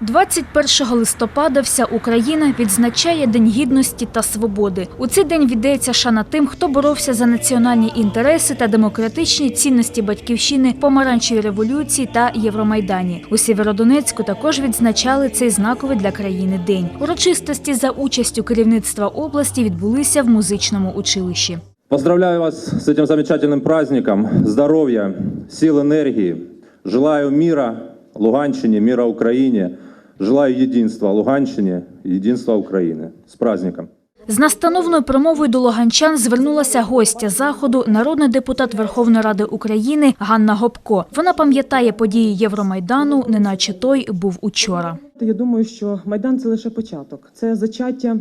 21 листопада вся Україна відзначає День гідності та свободи. У цей день віддається шана тим, хто боровся за національні інтереси та демократичні цінності батьківщини в помаранчевій революції та Євромайдані. У Сєвєродонецьку також відзначали цей знаковий для країни день. Урочистості за участю керівництва області відбулися в музичному училищі. Поздравляю вас с этим замечательным праздником. Здоровья, сил, энергии. Желаю мира Луганщине, мира Украине. Желаю единства Луганщине, единства Украины. С праздником! З настановною промовою до луганчан звернулася гостя заходу, народний депутат Верховної Ради України Ганна Гопко. Вона пам'ятає події Євромайдану, неначе той був учора. Я думаю, що Майдан це лише початок, це зачаття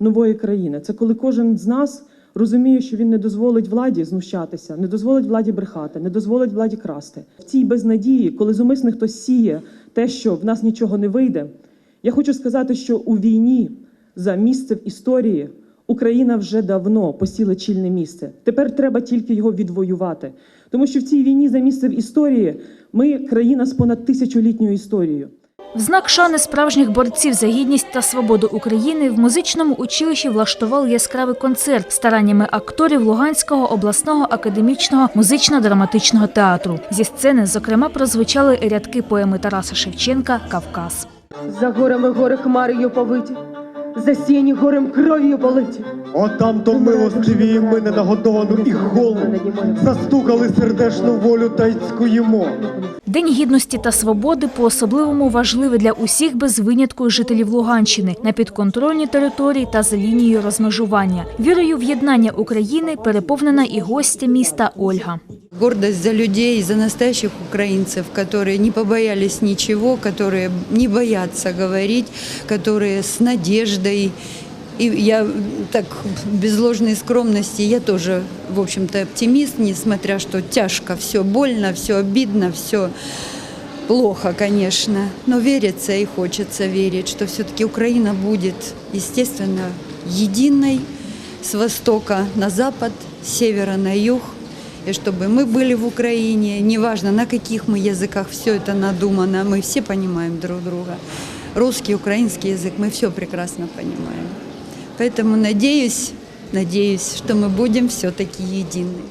нової країни. Це коли кожен з нас розуміє, що він не дозволить владі знущатися, не дозволить владі брехати, не дозволить владі красти. В цій безнадії, коли зумисне хтось сіє те, що в нас нічого не вийде. Я хочу сказати, що у війні за місце в історії Україна вже давно посіла чільне місце. Тепер треба тільки його відвоювати. Тому що в цій війні за місце в історії ми країна з понад тисячолітньою історією. В знак шани справжніх борців за гідність та свободу України в музичному училищі влаштували яскравий концерт стараннями акторів Луганського обласного академічного музично-драматичного театру. Зі сцени, зокрема, прозвучали рядки поеми Тараса Шевченка Кавказ. За горами гори хмарою повиті, засіяні горем кров'ю политі. От там то милостиві ми ненагодовану і голу застукали сердешну волю та й цькуємо. День гідності та свободи по-особливому важливий для усіх без винятку жителів Луганщини на підконтрольній території та за лінією розмежування. Вірою в єднання України переповнена і гостя міста Ольга. Гордость за людей, за настоящих украинцев, которые не побоялись ничего, которые не боятся говорить, которые с надеждой. И я так без ложной скромности, я тоже, в общем-то, оптимист, несмотря что тяжко, все больно, все обидно, все плохо, конечно. Но верится и хочется верить, что все-таки Украина будет, естественно, единой с востока на запад, с севера на юг, и чтобы мы были в Украине, неважно на каких мы языках, все это надумано, мы все понимаем друг друга. Русский, украинский язык, мы все прекрасно понимаем. Поэтому надеюсь, надеюсь, что мы будем все-таки едины.